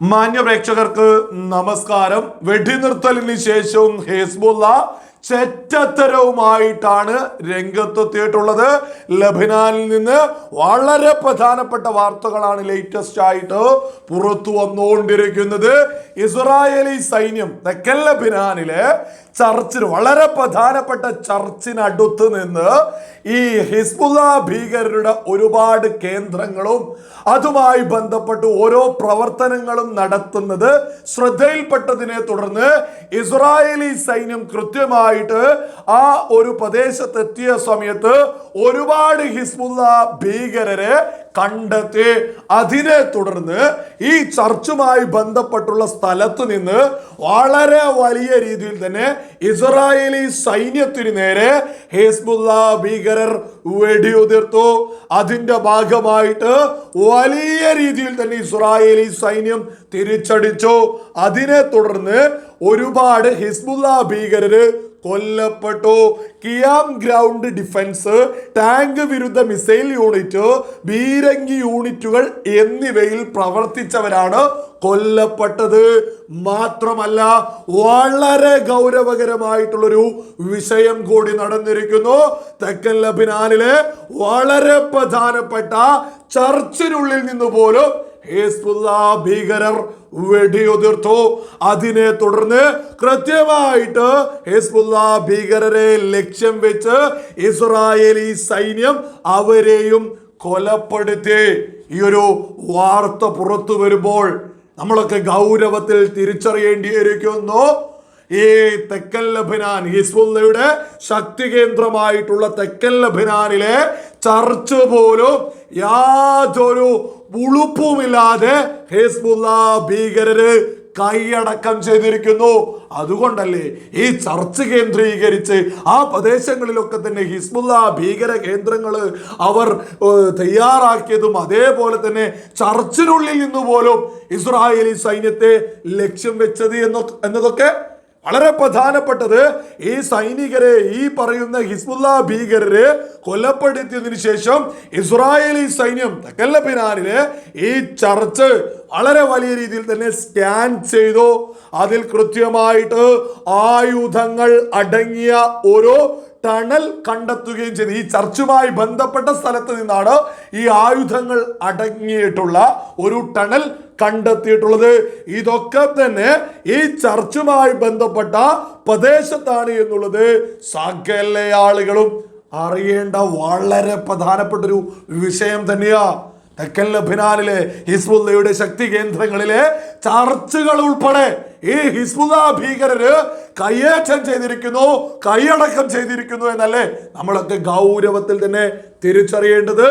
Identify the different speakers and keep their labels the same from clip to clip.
Speaker 1: മാന്യ പ്രേക്ഷകർക്ക് നമസ്കാരം. വെടിനിർത്തലിന് ശേഷവും ഹേസ്ബുള്ള ചെറ്റത്തരവുമായിട്ടാണ് രംഗത്തെത്തിയിട്ടുള്ളത്. ലബിനാനിൽ നിന്ന് വളരെ പ്രധാനപ്പെട്ട വാർത്തകളാണ് ലേറ്റസ്റ്റ് ആയിട്ട് പുറത്തു വന്നുകൊണ്ടിരിക്കുന്നത്. ഇസ്രായേലി സൈന്യം തെക്കൻ ലബിനാനിലെ ചർച്ചിന് വളരെ പ്രധാനപ്പെട്ട ചർച്ചിനടുത്ത് നിന്ന് ഈ ഹിസ്ബുല ഭീകരരുടെ ഒരുപാട് കേന്ദ്രങ്ങളും അതുമായി ബന്ധപ്പെട്ട് ഓരോ പ്രവർത്തനങ്ങളും നടത്തുന്നത് ശ്രദ്ധയിൽപ്പെട്ടതിനെ തുടർന്ന് ഇസ്രായേലി സൈന്യം കൃത്യമായിട്ട് ആ ഒരു പ്രദേശത്തെത്തിയ സമയത്ത് ഒരുപാട് ഹിസ്ബുല്ല ഭീകരരെ കണ്ടെത്തി അതിനെ തുടർന്ന് ഈ ചർച്ചുമായി ബന്ധപ്പെട്ടുള്ള സ്ഥലത്ത് നിന്ന് വളരെ വലിയ രീതിയിൽ തന്നെ ഇസ്രായേലി സൈന്യത്തിന് നേരെ ഹേസ്ബുല്ല ഭീകരർ വെടിയുതിർത്തു. അതിന്റെ ഭാഗമായിട്ട് വലിയ രീതിയിൽ തന്നെ ഇസ്രായേലി സൈന്യം തിരിച്ചടിച്ചു. അതിനെ തുടർന്ന് ഒരുപാട് ഹിസ്ബുല്ല ഭീകരര് കൊല്ലപ്പെട്ടു. കിയാം ഗ്രൗണ്ട് ഡിഫൻസ് ടാങ്ക് വിരുദ്ധ മിസൈൽ യൂണിറ്റ് ബീരങ്കി യൂണിറ്റുകൾ എന്നിവയിൽ പ്രവർത്തിച്ചവരാണ് കൊല്ലപ്പെട്ടത്. മാത്രമല്ല വളരെ ഗൗരവകരമായിട്ടുള്ളൊരു വിഷയം കൂടി നടന്നിരിക്കുന്നു. തെക്കൻ ലബിനാനിലെ വളരെ പ്രധാനപ്പെട്ട ചർച്ചിനുള്ളിൽ നിന്ന് പോലും ഭീകരർ വെടിയുതിർത്തു. അതിനെ തുടർന്ന് കൃത്യമായിട്ട് ഹേസ്ബുല്ല ഭീകരരെ ലക്ഷ്യം വെച്ച് ഇസ്രായേലി സൈന്യം അവരെയും കൊലപ്പെടുത്തി ഈ ഒരു വാർത്ത പുറത്തു വരുമ്പോൾ നമ്മളൊക്കെ ഗൗരവത്തിൽ തിരിച്ചറിയേണ്ടിയിരിക്കുന്നു. ഈ തെക്കൻ ലഭിനാൻ ഹിസ്ബുല്ലയുടെ ശക്തി കേന്ദ്രമായിട്ടുള്ള തെക്കൻ ലഭിനാനിലെ ചർച്ച് പോലും യാതൊരു ഉളുപ്പുമില്ലാതെ ഹിസ്ബുല്ല ഭീകരര് കൈയടക്കം ചെയ്തിരിക്കുന്നു. അതുകൊണ്ടല്ലേ ഈ ചർച്ച് കേന്ദ്രീകരിച്ച് ആ പ്രദേശങ്ങളിലൊക്കെ തന്നെ ഹിസ്ബുല്ല ഭീകര കേന്ദ്രങ്ങൾ അവർ തയ്യാറാക്കിയതും അതേപോലെ തന്നെ ചർച്ചിനുള്ളിൽ നിന്ന് പോലും ഇസ്രായേലി സൈന്യത്തെ ലക്ഷ്യം വെച്ചത് എന്നൊ എന്നതൊക്കെ വളരെ പ്രധാനപ്പെട്ടത്. ഈ സൈനികരെ ഈ പറയുന്ന ഹിസ്ബുല്ല ഭീകരരെ കൊലപ്പെടുത്തിയതിനു ശേഷം ഇസ്രായേലി സൈന്യം തെക്കല്ല ലബനാനിലെ ഈ ചർച്ച് വളരെ വലിയ രീതിയിൽ തന്നെ സ്കാൻ ചെയ്തു. അതിൽ കൃത്യമായിട്ട് ആയുധങ്ങൾ അടങ്ങിയ ഒരു ടണൽ കണ്ടെത്തുകയും ചെയ്തു. ഈ ചർച്ചുമായി ബന്ധപ്പെട്ട സ്ഥലത്ത് നിന്നാണ് ഈ ആയുധങ്ങൾ അടങ്ങിയിട്ടുള്ള ഒരു ടണൽ കണ്ടെത്തിയിട്ടുള്ളത്. ഇതൊക്കെ തന്നെ ഈ ചർച്ചുമായി ബന്ധപ്പെട്ട പ്രദേശത്താണ് എന്നുള്ളത് സകല ആളുകളും അറിയേണ്ട വളരെ പ്രധാനപ്പെട്ട ഒരു വിഷയം തന്നെയാ. തെക്കൻ ലഭിനാലിലെ ഹിസ്ബുല്ലയുടെ ശക്തി കേന്ദ്രങ്ങളിലെ ചർച്ചുകൾ ഉൾപ്പെടെ ഈ ഹിസ്ബുല്ല ഭീകരര് കയ്യേറ്റം ചെയ്തിരിക്കുന്നു കൈയടക്കം ചെയ്തിരിക്കുന്നു എന്നല്ലേ നമ്മളൊക്കെ ഗൗരവത്തിൽ തന്നെ തിരിച്ചറിയേണ്ടത്.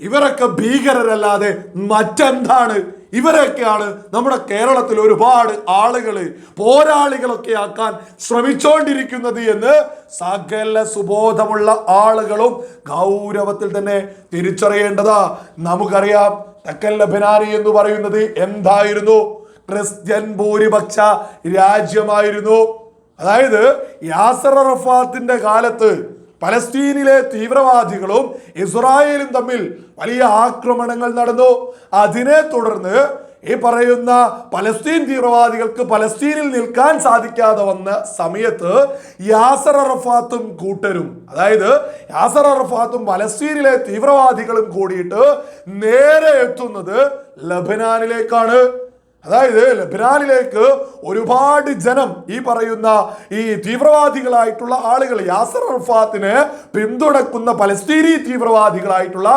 Speaker 1: ഇവരൊക്കെ ഭീകരരല്ലാതെ മറ്റെന്താണ്? ഇവരൊക്കെയാണ് നമ്മുടെ കേരളത്തിൽ ഒരുപാട് ആളുകൾ പോരാളികളൊക്കെ ആക്കാൻ ശ്രമിച്ചുകൊണ്ടിരിക്കുന്നത് എന്ന് സകല സുബോധമുള്ള ആളുകളും ഗൗരവത്തിൽ തന്നെ തിരിച്ചറിയേണ്ടതാ. നമുക്കറിയാം തെക്കൻ ലബനാനി എന്ന് പറയുന്നത് എന്തായിരുന്നു? ക്രിസ്ത്യൻ ഭൂരിപക്ഷ രാജ്യമായിരുന്നു. അതായത് യാസർ അറഫാത്തിന്റെ കാലത്ത് പലസ്തീനിലെ തീവ്രവാദികളും ഇസ്രായേലും തമ്മിൽ വലിയ ആക്രമണങ്ങൾ നടന്നു. അതിനെ തുടർന്ന് ഈ പറയുന്ന പലസ്തീൻ തീവ്രവാദികൾക്ക് പലസ്തീനിൽ നിൽക്കാൻ സാധിക്കാതെ വന്ന സമയത്ത് യാസർ അറഫാത്തും കൂട്ടരും അതായത് യാസർ അറഫാത്തും പലസ്തീനിലെ തീവ്രവാദികളും കൂടിയിട്ട് നേരെ എത്തുന്നത് ലബനാനിലേക്കാണ്. അതായത് ലബനാനിലേക്ക് ഒരുപാട് ജനം ഈ പറയുന്ന ഈ തീവ്രവാദികളായിട്ടുള്ള ആളുകൾ യാസർ അർഫാത്തിനെ പിന്തുണക്കുന്ന പലസ്തീനി തീവ്രവാദികളായിട്ടുള്ള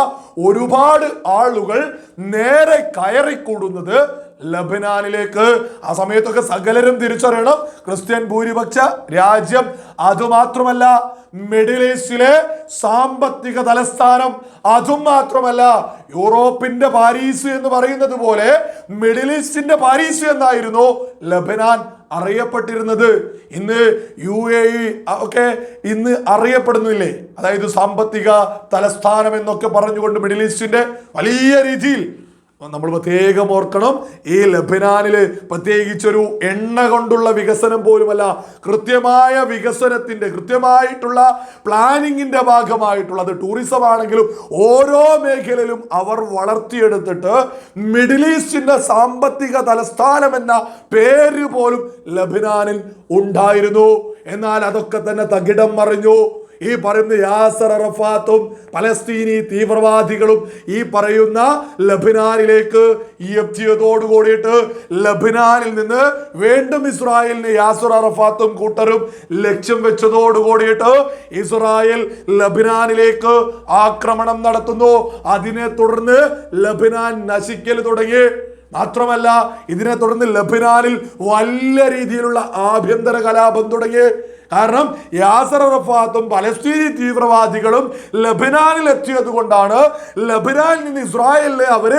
Speaker 1: ഒരുപാട് ആളുകൾ നേരെ കയറിക്കൂടുന്നത് ലബനാനിലേക്ക്. ആ സമയത്തൊക്കെ സകലരും തിരിച്ചറിയണം. ക്രിസ്ത്യൻ ഭൂരിപക്ഷ രാജ്യം അതുമാത്രമല്ല മിഡിൽ ഈസ്റ്റിലെ സാമ്പത്തിക തലസ്ഥാനം അതും മാത്രമല്ല യൂറോപ്പിന്റെ പാരീസ് എന്ന് പറയുന്നത് പോലെ മിഡിൽ ഈസ്റ്റിന്റെ പാരീസ് എന്നായിരുന്നു ലബനാൻ അറിയപ്പെട്ടിരുന്നത്. ഇന്ന് യു എ ഇ ഒക്കെ ഇന്ന് അറിയപ്പെടുന്നില്ലേ? അതായത് സാമ്പത്തിക തലസ്ഥാനം എന്നൊക്കെ പറഞ്ഞുകൊണ്ട് മിഡിൽ ഈസ്റ്റിന്റെ വലിയ രീതിയിൽ നമ്മൾ പ്രത്യേകം ഓർക്കണം ഈ ലബനാനിൽ പ്രത്യേകിച്ചൊരു എണ്ണ കൊണ്ടുള്ള വികസനം പോലുമല്ല കൃത്യമായ വികസനത്തിന്റെ കൃത്യമായിട്ടുള്ള പ്ലാനിങ്ങിന്റെ ഭാഗമായിട്ടുള്ള അത് ടൂറിസം ആണെങ്കിലും ഓരോ മേഖലയിലും അവർ വളർത്തിയെടുത്തിട്ട് മിഡിൽ ഈസ്റ്റിന്റെ സാമ്പത്തിക തലസ്ഥാനം എന്ന പേര് പോലും ലബനാനിൽ ഉണ്ടായിരുന്നു. എന്നാൽ അതൊക്കെ തന്നെ തകിടം മറിഞ്ഞു. ഈ പറയുന്ന യാസർ അറഫാത്തും പലസ്തീനി തീവ്രവാദികളും ഈ പറയുന്ന ലബിനാനിലേക്ക് എത്തിയതോട് കൂടിയിട്ട് ലബിനാനിൽ നിന്ന് വീണ്ടും ഇസ്രായേലിന് യാസർ അറഫാത്തും കൂട്ടരും ലക്ഷ്യം വെച്ചതോട് കൂടിയിട്ട് ഇസ്രായേൽ ലബിനാനിലേക്ക് ആക്രമണം നടത്തുന്നു. അതിനെ തുടർന്ന് ലബിനാൻ നശിക്കൽ തുടങ്ങി. മാത്രമല്ല ഇതിനെ തുടർന്ന് ലബിനാനിൽ വലിയ രീതിയിലുള്ള ആഭ്യന്തര കലാപം തുടങ്ങി. കാരണം യാസർ അറഫാത്തും പലസ്തീനി തീവ്രവാദികളും ലബനാനിൽ എത്തിയത് കൊണ്ടാണ് ലബനാനിൽ നിന്ന് ഇസ്രായേലിനെ അവർ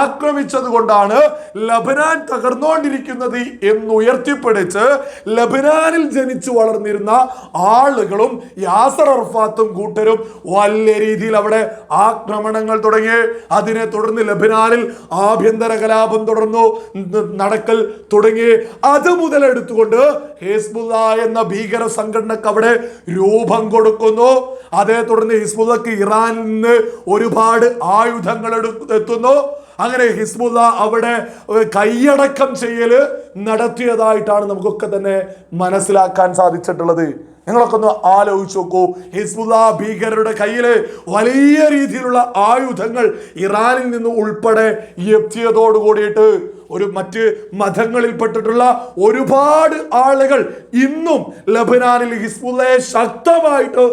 Speaker 1: ആക്രമിച്ചത് കൊണ്ടാണ് ലബനാൻ തകർന്നുകൊണ്ടിരിക്കുന്നത് എന്നുയർത്തിപ്പിടിച്ച് ലബനാനിൽ ജനിച്ചു വളർന്നിരുന്ന ആളുകളും യാസർ അറഫാത്തും കൂട്ടരും വലിയ രീതിയിൽ അവിടെ ആക്രമണങ്ങൾ തുടങ്ങി. അതിനെ തുടർന്ന് ലബനാനിൽ ആഭ്യന്തര കലാപം തുടർന്നു. നടക്കൽ തുടങ്ങി. അത് മുതലെടുത്തുകൊണ്ട് ഹിസ്ബുല്ല എന്ന ഭീകര സംഘടനക്ക് അവിടെ രൂപം കൊടുക്കുന്നു. അതേ തുടർന്ന് ഹിസ്ബുല്ലക്ക് ഇറാനിൽ നിന്ന് ഒരുപാട് ആയുധങ്ങൾ എത്തുന്നു. അങ്ങനെ ഹിസ്ബുല്ല അവിടെ കൈയടക്കം ചെയ്യൽ നടത്തിയതായിട്ടാണ് നമുക്കൊക്കെ തന്നെ മനസ്സിലാക്കാൻ സാധിച്ചിട്ടുള്ളത്. നിങ്ങളൊക്കെ ഒന്ന് ആലോചിച്ച് നോക്കൂ. ഹിസ്ബുല്ല ഭീകരരുടെ കയ്യിൽ വലിയ രീതിയിലുള്ള ആയുധങ്ങൾ ഇറാനിൽ നിന്ന് ഉൾപ്പെടെ എത്തിയതോടു കൂടിയിട്ട് ഒരു മറ്റ് മതങ്ങളിൽപ്പെട്ടിട്ടുള്ള ഒരുപാട് ആളുകൾ ഇന്നും ലബനാനിൽ ഹിസ്ബുല്ലയെ ശക്തമായിട്ട്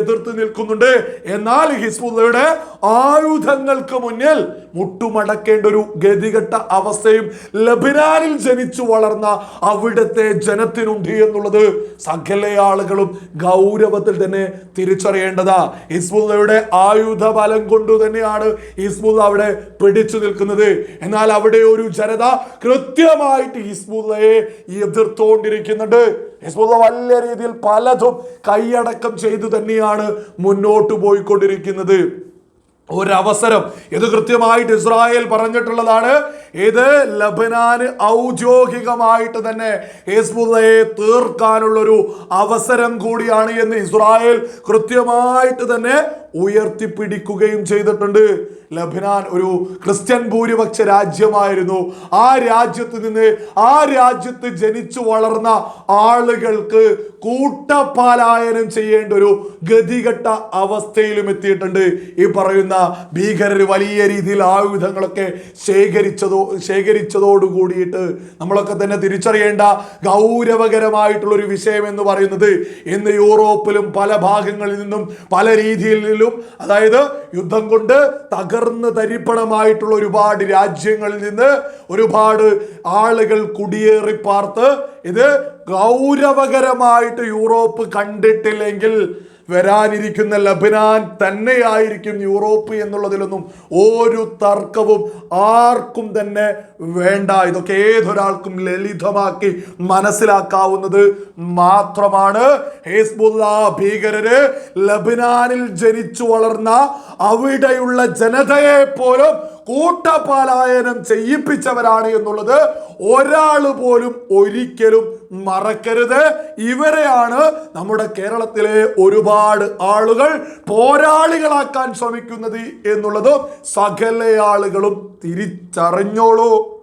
Speaker 1: എതിർത്ത് നിൽക്കുന്നുണ്ട്. എന്നാൽ ഹിസ്ബുള്ളയുടെ ആയുധങ്ങൾക്ക് മുന്നിൽ മുട്ടുമടക്കേണ്ട ഒരു ഗതികെട്ട അവസ്ഥയും ലബനാനിൽ ജനിച്ചു വളർന്ന അവിടുത്തെ ജനത്തിനുണ്ട് എന്നുള്ളത് സകല ആളുകളും ഗൗരവത്തിൽ തന്നെ തിരിച്ചറിയേണ്ടതാ. ഹിസ്ബുള്ളയുടെ ആയുധ ബലം കൊണ്ട് തന്നെയാണ് ഹിസ്ബുള്ള അവിടെ പിടിച്ചു നിൽക്കുന്നത്. എന്നാൽ അവിടെ ഒരു ജനത കൃത്യമായിട്ട് ഹിസ്ബുല്ലയെ എതിർത്തുകൊണ്ടിരിക്കുന്നുണ്ട് ഹിസ്ബുല്ല വലിയ രീതിയിൽ പലതും കൈയടക്കം ചെയ്തു തന്നെയാണ് മുന്നോട്ട് പോയിക്കൊണ്ടിരിക്കുന്നത്. ഒരവസരം ഇത് കൃത്യമായിട്ട് ഇസ്രായേൽ പറഞ്ഞിട്ടുള്ളതാണ്. ഇത് ലബനാന് ഔദ്യോഗികമായിട്ട് തന്നെ ഹിസ്ബുല്ലയെ തീർക്കാനുള്ളൊരു അവസരം കൂടിയാണ് എന്ന് ഇസ്രായേൽ കൃത്യമായിട്ട് തന്നെ ഉയർത്തിപ്പിടിക്കുകയും ചെയ്തിട്ടുണ്ട്. ലബനാൻ ഒരു ക്രിസ്ത്യൻ ഭൂരിപക്ഷ രാജ്യമായിരുന്നു. ആ രാജ്യത്ത് നിന്ന് ആ രാജ്യത്ത് ജനിച്ചു വളർന്ന ആളുകൾക്ക് കൂട്ടപാലായനം ചെയ്യേണ്ട ഒരു ഗതികെട്ട അവസ്ഥയിലും എത്തിയിട്ടുണ്ട്. ഈ പറയുന്ന ഭീകരർ വലിയ രീതിയിൽ ആയുധങ്ങളൊക്കെ ശേഖരിച്ചതോ ശേഖരിച്ചതോട് കൂടിയിട്ട് നമ്മളൊക്കെ തന്നെ തിരിച്ചറിയേണ്ട ഗൗരവകരമായിട്ടുള്ള ഒരു വിഷയം എന്ന് പറയുന്നത് ഇന്ന് യൂറോപ്പിലും പല ഭാഗങ്ങളിൽ നിന്നും പല രീതിയിലും അതായത് യുദ്ധം കൊണ്ട് തകർന്ന് തരിപ്പണമായിട്ടുള്ള ഒരുപാട് രാജ്യങ്ങളിൽ നിന്ന് ഒരുപാട് ആളുകൾ കുടിയേറി പാർത്ത് ഇത് ഗൗരവകരമായിട്ട് യൂറോപ്പ് കണ്ടിട്ടില്ലെങ്കിൽ വരാനിരിക്കുന്ന ലബനാൻ തന്നെയായിരിക്കും യൂറോപ്പ് എന്നുള്ളതിലൊന്നും ഒരു തർക്കവും ആർക്കും തന്നെ വേണ്ട. ഇതൊക്കെ ഏതൊരാൾക്കും ലളിതമാക്കി മനസ്സിലാക്കാവുന്നത് മാത്രമാണ്. ഹേസ്ബുല്ല ഭീകരര് ലബനാനിൽ ജനിച്ചു വളർന്ന അവിടെയുള്ള ജനതയെ പോലും കൂട്ടപാലായനം ചെയ്യിപ്പിച്ചവരാണ് എന്നുള്ളത് ഒരാൾ പോലും ഒരിക്കലും മറക്കരുത്. ഇവരെയാണ് നമ്മുടെ കേരളത്തിലെ ഒരുപാട് ആളുകൾ പോരാളികളാക്കാൻ ശ്രമിക്കുന്നത് എന്നുള്ളതും സകല ആളുകളും തിരിച്ചറിഞ്ഞോളൂ.